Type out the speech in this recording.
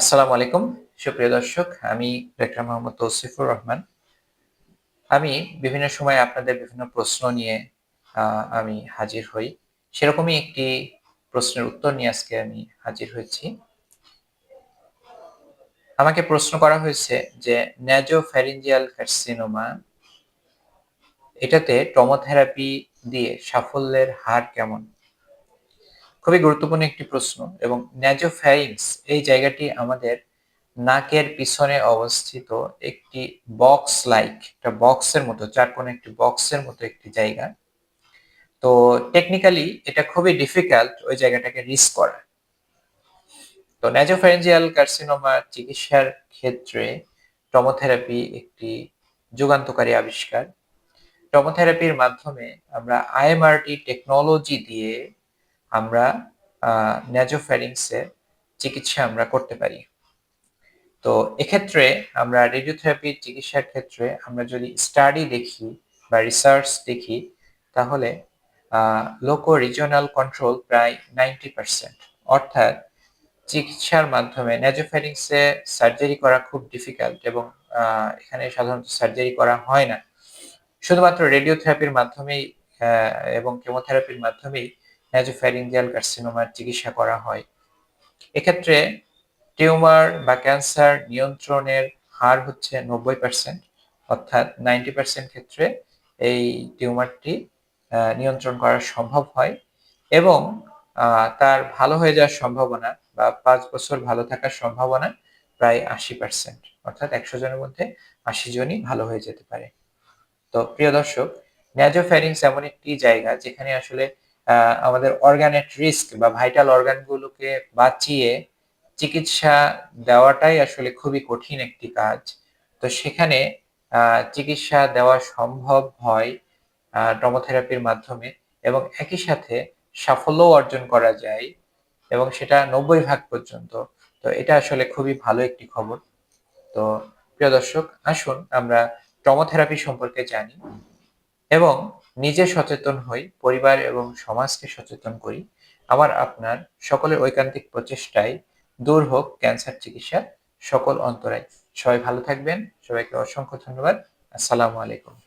আসসালামু আলাইকুম, সুপ্রিয় দর্শক, আমি ডাক্তার মোহাম্মদ তৌসিফুর রহমান। আমি বিভিন্ন সময় আপনাদের বিভিন্ন প্রশ্ন নিয়ে আমি হাজির হই। সেরকমই একটি প্রশ্নের উত্তর নিয়ে আজকে আমি হাজির হয়েছি। আমাকে প্রশ্ন করা হয়েছে যে ন্যাজো ফ্যারিঞ্জিয়াল কার্সিনোমা এটাতে টমোথেরাপি দিয়ে সাফল্যের হার কেমন? খুবই গুরুত্বপূর্ণ একটি প্রশ্ন এবং ন্যাজোফ্যারিংস এই জায়গাটি আমাদের নাকের পিছনে অবস্থিত একটি বক্স লাইক একটা বক্সের মতো চার কোন একটি বক্সের মতো একটি জায়গা। তো টেকনিক্যালি এটা খুবই ডিফিকাল্ট ওই জায়গাটাকে রিস্ক করা। তো ন্যাজোফ্যারেঞ্জিয়াল কার্সিনোমা চিকিৎসার ক্ষেত্রে টমোথেরাপি একটি যুগান্তকারী আবিষ্কার। টমোথেরাপির মাধ্যমে আমরা আইএমআরটি টেকনোলজি দিয়ে আমরা ন্যাজোফ্যারিংসের চিকিৎসা আমরা করতে পারি। তো এক্ষেত্রে আমরা রেডিওথেরাপির চিকিৎসার ক্ষেত্রে আমরা যদি স্টাডি দেখি বা রিসার্চ দেখি, তাহলে লোকো রিজনাল কন্ট্রোল প্রায় নাইনটি পার্সেন্ট অর্থাৎ চিকিৎসার মাধ্যমে ন্যাজোফ্যারিংসে সার্জারি করা খুব ডিফিকাল্ট এবং এখানে সাধারণত সার্জারি করা হয় না। শুধুমাত্র রেডিওথেরাপির মাধ্যমেই এবং কেমোথেরাপির মাধ্যমেই ন্যাজোফ্যারিঞ্জিয়াল কার্সিনোমার চিকিৎসা করা হয়। এক্ষেত্রে টিউমার বা ক্যান্সার নিয়ন্ত্রণের হার হচ্ছে নব্বই পার্সেন্ট অর্থাৎ নাইনটি পার্সেন্ট ক্ষেত্রে এই টিউমারটি নিয়ন্ত্রণ করা সম্ভব হয় এবং তার ভালো হয়ে যাওয়ার সম্ভাবনা বা পাঁচ বছর ভালো থাকার সম্ভাবনা প্রায় আশি পার্সেন্ট অর্থাৎ একশো জনের মধ্যে আশি জনই ভালো হয়ে যেতে পারে। তো প্রিয় দর্শক ন্যাজোফ্যারিংস এমন একটি জায়গা যেখানে আসলে আমাদের অর্গানের রিস্ক বা ভাইটাল অর্গানগুলোকে বাঁচিয়ে চিকিৎসা দেওয়াটাই আসলে খুবই কঠিন একটি কাজ। তো সেখানে চিকিৎসা দেওয়া সম্ভব হয় টমোথেরাপির মাধ্যমে এবং একই সাথে সাফল্যও অর্জন করা যায় এবং সেটা নব্বই ভাগ পর্যন্ত। তো এটা আসলে খুবই ভালো একটি খবর। তো প্রিয় দর্শক, আসুন আমরা টমোথেরাপি সম্পর্কে জানি এবং নিজে সচেতন হই, পরিবার এবং সমাজকে সচেতন করি। আমার আপনার সকলের ঐকান্তিক প্রচেষ্টায় দূর হোক ক্যান্সার চিকিৎসা সকল অন্তরায়। সবাই ভালো থাকবেন। সবাইকে অসংখ্য ধন্যবাদ। আসসালামু আলাইকুম।